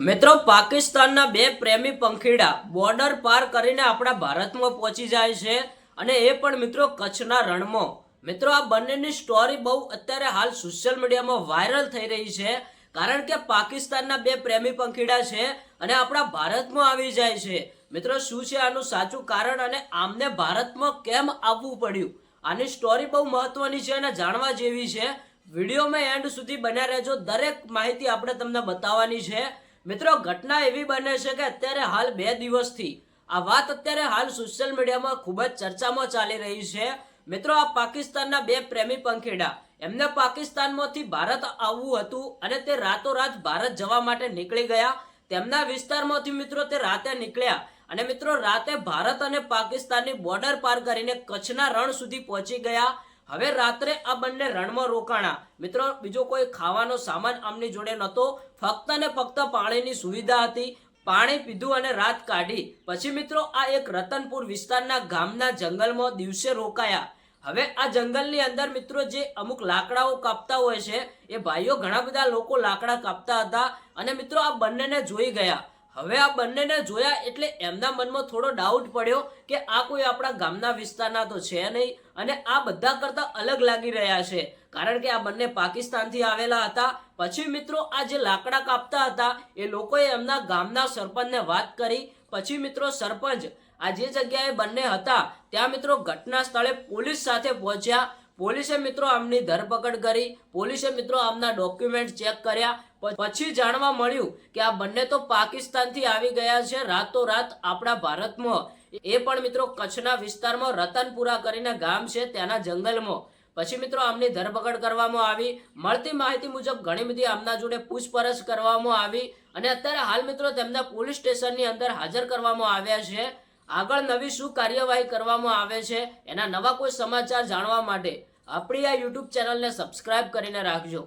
મિત્રો, પાકિસ્તાનના બે પ્રેમી પંખીડા બોર્ડર પાર કરીને આપણા ભારતમાં પહોંચી જાય છે અને એ પણ મિત્રો કચ્છના રણમાં. મિત્રો, આ બંનેની સ્ટોરી બહુ અત્યારે હાલ સોશિયલ મીડિયામાં વાયરલ થઈ રહી છે કારણ કે પાકિસ્તાનના બે પ્રેમી પંખીડા છે અને આપણા ભારતમાં આવી જાય છે. મિત્રો, શું છે આનું સાચું કારણ અને આમને ભારતમાં કેમ આવવું પડ્યું? આની સ્ટોરી બહુ મહત્વની છે અને જાણવા જેવી છે. વિડીયોમાં એન્ડ સુધી બન્યા રહેજો. દરેક માહિતી આપણે તમને બતાવવાની છે. મિત્રો, ઘટના એવી બને છે કે અત્યારે હાલ બે દિવસથી આ વાત અત્યારે હાલ સોશિયલ મીડિયામાં ખૂબ જ ચર્ચામાં ચાલી રહી છે. મિત્રો, આ પાકિસ્તાનના બે પ્રેમી પંખીડા, એમને પાકિસ્તાનમાંથી ભારત આવવું હતું અને તે રાતોરાત ભારત જવા માટે નીકળી ગયા. તેમના વિસ્તારમાંથી મિત્રો, તે રાતે નીકળ્યા અને મિત્રો, રાતે ભારત અને પાકિસ્તાનની બોર્ડર પાર કરીને કચ્છના રણ સુધી પહોંચી ગયા. હવે રાત્રે આ બંને રણમાં રોકાણા. મિત્રો, બીજો કોઈ ખાવાનો સામાન આમની જોડે નહોતો. ફક્ત ને ફક્ત પાણીની સુવિધા હતી. પાણી પીધું અને રાત કાઢી. પછી મિત્રો, આ એક રતનપુર વિસ્તારના ગામના જંગલમાં દિવસે રોકાયા. હવે આ જંગલની અંદર મિત્રો, જે અમુક લાકડાઓ કાપતા હોય છે, એ ભાઈઓ ઘણા બધા લોકો લાકડા કાપતા હતા અને મિત્રો, આ બંનેને જોઈ ગયા. હવે આ બંનેને જોયા એટલે એમના મનમાં થોડો ડાઉટ પડ્યો કે આ કોઈ આપણા ગામના વિસ્તારના તો છે નહીં અને આ બધા કરતા અલગ લાગી રહ્યા છે. કારણ કે આ બંને પાકિસ્તાનથી આવેલા હતા. પછી મિત્રો આ જે લાકડા કાપતા હતા, એ લોકોએ એમના ગામના સરપંચને વાત કરી. પછી મિત્રો સરપંચ આ જે જગ્યાએ બંને હતા, ત્યાં મિત્રો ઘટના સ્થળે પોલીસ સાથે પહોંચ્યા. પોલીસે મિત્રો આમની ધરપકડ કરી, પોલીસે મિત્રો આમના ડોક્યુમેન્ટ ચેક કર્યા પછી જાણવા મળ્યું કે આ બંને તો પાકિસ્તાનથી આવી ગયા છે રાતોરાત આપણા ભારતમાં. એ પણ મિત્રો કચ્છના વિસ્તારમાં રતનપુરા કરીને ગામ છે, ત્યાંના જંગલમાં. પછી મિત્રો આમની ધરપકડ કરવામાં આવી. મળતી માહિતી મુજબ ઘણી બધી આમના જોડે પૂછપરછ કરવામાં આવી અને અત્યારે હાલ મિત્રો તેમના પોલીસ સ્ટેશનની અંદર હાજર કરવામાં આવ્યા છે. આગળ નવી શું કાર્યવાહી કરવામાં આવે છે, એના નવા કોઈ સમાચાર જાણવા માટે આપણી આ યુટ્યુબ ચેનલને સબસ્ક્રાઇબ કરીને રાખજો.